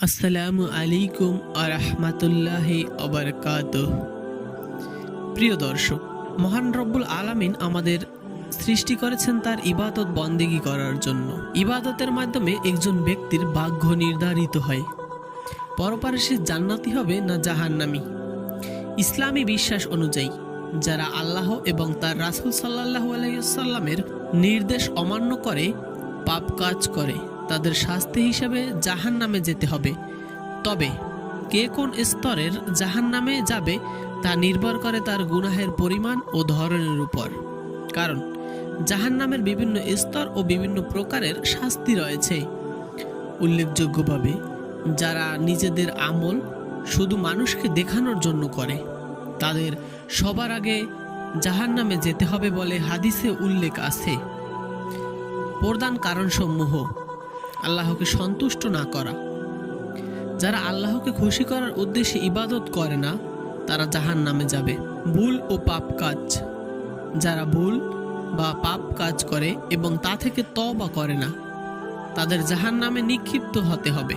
আসসালামু আলাইকুম আরহামাতুল্লাহি অবরকাত প্রিয় দর্শক, মহান রব্বুল আলামিন আমাদের সৃষ্টি করেছেন তার ইবাদত বন্দেগী করার জন্য। ইবাদতের মাধ্যমে একজন ব্যক্তির ভাগ্য নির্ধারিত হয়। পরপারে সে জান্নাতি হবে না জাহান্নামি? ইসলামী বিশ্বাস অনুযায়ী, যারা আল্লাহ এবং তার রাসুল সাল্লাহ আলাইসাল্লামের নির্দেশ অমান্য করে, পাপ কাজ করে। তাদের শাস্তি হিসেবে জাহান নামে যেতে হবে। তবে কে কোন স্তরের জাহান নামে যাবে তা নির্ভর করে তার গুনাহের পরিমাণ ও ধরনের উপর। কারণ জাহান নামের বিভিন্ন স্তর ও বিভিন্ন প্রকারের শাস্তি রয়েছে। উল্লেখযোগ্যভাবে যারা নিজেদের আমল শুধু মানুষকে দেখানোর জন্য করে, তাদের সবার আগে জাহান নামে যেতে হবে বলে হাদিসে উল্লেখ আছে। প্রধান কারণসমূহ আল্লাহকে সন্তুষ্ট না করা। যারা আল্লাহকে খুশি করার উদ্দেশ্যে ইবাদত করে না, তারা জাহান নামে যাবে। ভুল ও পাপ কাজ। যারা ভুল বা পাপ কাজ করে এবং তা থেকে তবা করে না, তাদের জাহান নামে নিক্ষিপ্ত হতে হবে।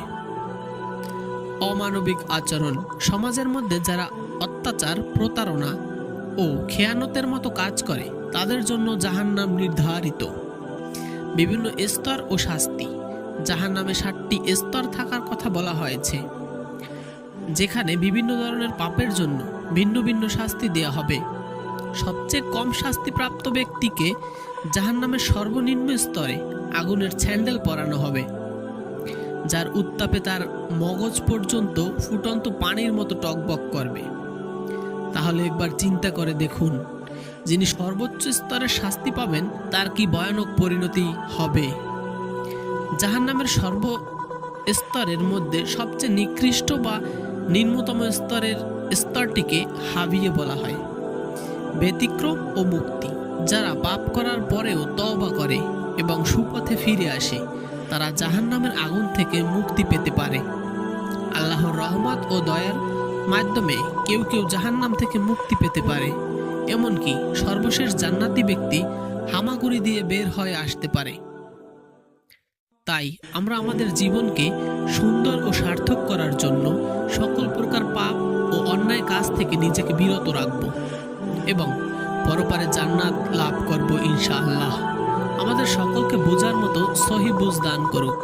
অমানবিক আচরণ। সমাজের মধ্যে যারা অত্যাচার, প্রতারণা ও খেয়ানতের মতো কাজ করে, তাদের জন্য জাহান্নাম নির্ধারিত। বিভিন্ন স্তর ও শাস্তি। জাহান নামে ষাটটি স্তর থাকার কথা বলা হয়েছে, যেখানে বিভিন্ন ধরনের পাপের জন্য ভিন্ন ভিন্ন শাস্তি দেয়া হবে। সবচেয়ে কম শাস্তিপ্রাপ্ত ব্যক্তিকে জাহান নামের সর্বনিম্ন স্তরে আগুনের স্যান্ডেল পরানো হবে, যার উত্তাপে তার মগজ পর্যন্ত ফুটন্ত পানির মতো টকবক করবে। তাহলে একবার চিন্তা করে দেখুন, যিনি সর্বোচ্চ স্তরের শাস্তি পাবেন, তার কি ভয়ানক পরিণতি হবে? জাহান্নামের সর্ব স্তরের মধ্যে সবচেয়ে নিকৃষ্ট বা নিম্নতম স্তরের স্তরটিকে হাবিয়ে বলা হয়। ব্যতিক্রম ও মুক্তি। যারা পাপ করার পরেও তওবা করে এবং সুপথে ফিরে আসে, তারা জাহান্নামের আগুন থেকে মুক্তি পেতে পারে। আল্লাহর রহমত ও দয়ার মাধ্যমে কেউ কেউ জাহান্নাম থেকে মুক্তি পেতে পারে। এমনকি সর্বশেষ জান্নাতি ব্যক্তি হামাগুড়ি দিয়ে বের হয়ে আসতে পারে। তাই আমরা আমাদের জীবনকে সুন্দর ও সার্থক করার জন্য সকল প্রকার পাপ ও অন্যায় কাজ থেকে নিজেকে বিরত রাখব এবং পরপারে জান্নাত লাভ করব ইনশাআল্লাহ। আমাদের সকলকে বোঝার মতো সহি বুঝ দান করুক।